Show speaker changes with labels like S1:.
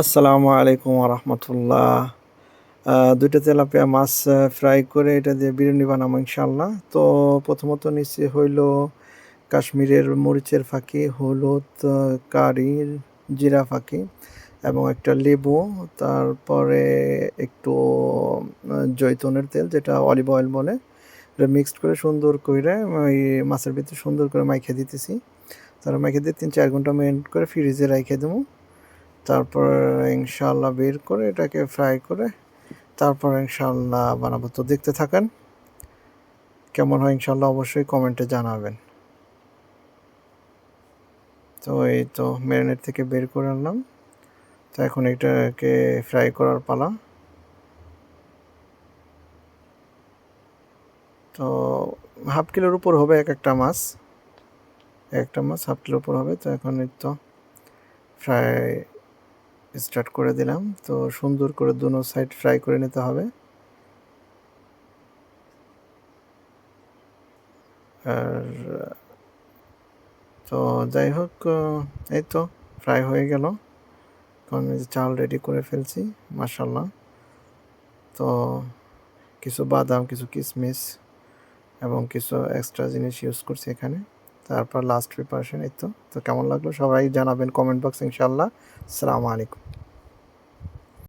S1: আসসালামু আলাইকুম রহমতুল্লাহ দুইটা তেলাপিয়া মাছ ফ্রাই করে এটা দিয়ে বিরিয়ানি বানাবো ইনশাল্লাহ তো প্রথমত নিচে হইল কাশ্মীরের মরিচের ফাঁকি, হলুদ কারি, জিরা ফাঁকি এবং একটা লেবু, তারপরে একটু জৈতনের তেল, যেটা অলিভ অয়েল বলে। এটা মিক্সড করে সুন্দর করে ওই মাছের ভিতরে সুন্দর করে মাইখে দিতেছি। তারপর মাইখে দিয়ে তিন চার ঘণ্টা মেরিনেট করে ফ্রিজে রেখে দেবো তারপর ইনশাল্লাহ বের করে এটাকে ফ্রাই করে তারপর ইনশাল্লাহ বানাবো। তো দেখতে থাকেন, কেমন হয় ইনশাল্লাহ অবশ্যই কমেন্টে জানাবেন। তো এই তো ম্যারিনেট থেকে বের করে আনলাম। তো এখন এটাকে ফ্রাই করার পালা। তো হাফ কিলোর উপর হবে এক একটা মাছ। এক একটা মাছ হাফ কিলোর উপর হবে। তো এখন এই তো ফ্রাই স্টার্ট করে দিলাম। তো সুন্দর করে দুনো সাইড ফ্রাই করে নিতে হবে। আর, তো যাই হোক এই তো ফ্রাই হয়ে গেল। এই চাল রেডি করে ফেলছি মাসাল্লাহ তো কিছু বাদাম, কিছু কিশমিশ এবং কিছু এক্সট্রা জিনিস ইউজ করছি এখানে। তারপর লাস্ট প্রিপারেশন এই তো। তো কেমন লাগল? সবাই জানাবেন কমেন্ট বক্স ইনশাল্লাহ আসসালামু আলাইকুম।